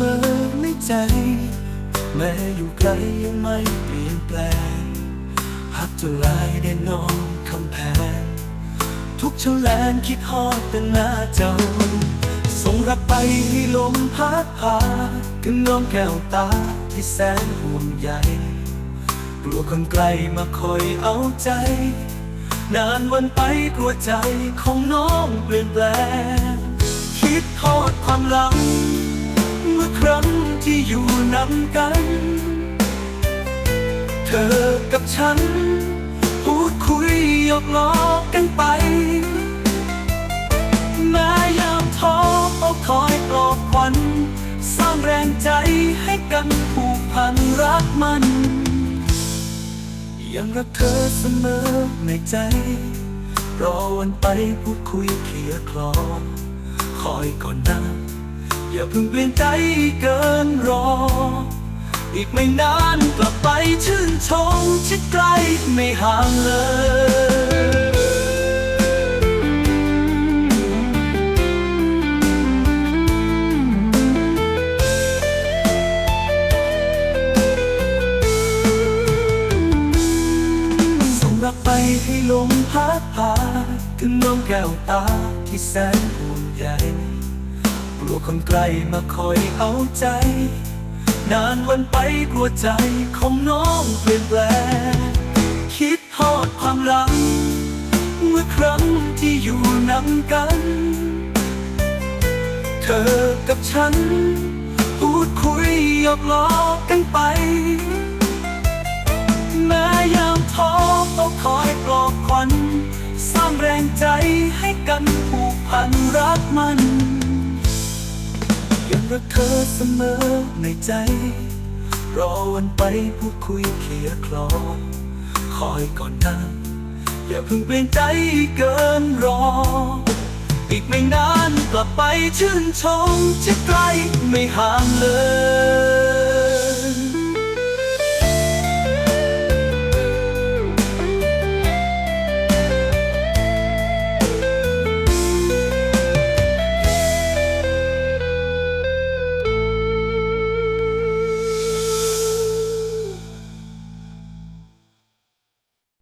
มอในใจ แม้อยู่ไกลยังไม่เปลี่ยนแปลงหักจะลายได้นองคำแพง ทุกเชลแลนคิดฮอดแต่หน้าเจ้าส่งรักไปให้ลมพัดพากันน้องแก้วตาที่แสนห่วงใยกลัวคนไกลมาคอยเอาใจ นานวันไปกลัวใจของน้องเปลี่ยนแปลง คิดทอดความหลัง นำกัน เธอกับฉัน พูดคุยหยอกล้อกันไปแม้ยามท้อเอาคอยปลอบขวัญสร้างแรงใจให้กันผูกพันรักมัน ยังรักเธอเสมอในใจ รอวันไปพูดคุยเคลียร์คลอคอยก่อนนะ อย่าเพิ่งเปลี่ยนใจเกินรอ อีกไม่นานกลับไปชื่นชมชิดใกล้ไม่ห่างเลยส่งรักไปให้ลมพัดพาถึงน้องแก้วตาที่แสนห่วงใยก ลัวคนไกลมาคอยเอาใจ นานวันไปกลัวใจของน้องเปลี่ยนแปลงคิดทอดความหลัง เมื่อครั้งที่อยู่นำกัน เธอกับฉัน พูดคุยหยอกล้อกันไปแม้ยามท้อต้องคอยปลอบขวัญสร้างแรงใจให้กันผูกพันรักมัน รักเธอเสมอในใจ รอวันไปพูดคุยเคลียร์คลอคอยก่อนนะอย่าเพิ่งเปลี่ยนใจเกินรอ อีกไม่นานกลับไปชื่นชมจะใกล้ไม่ห่างเลย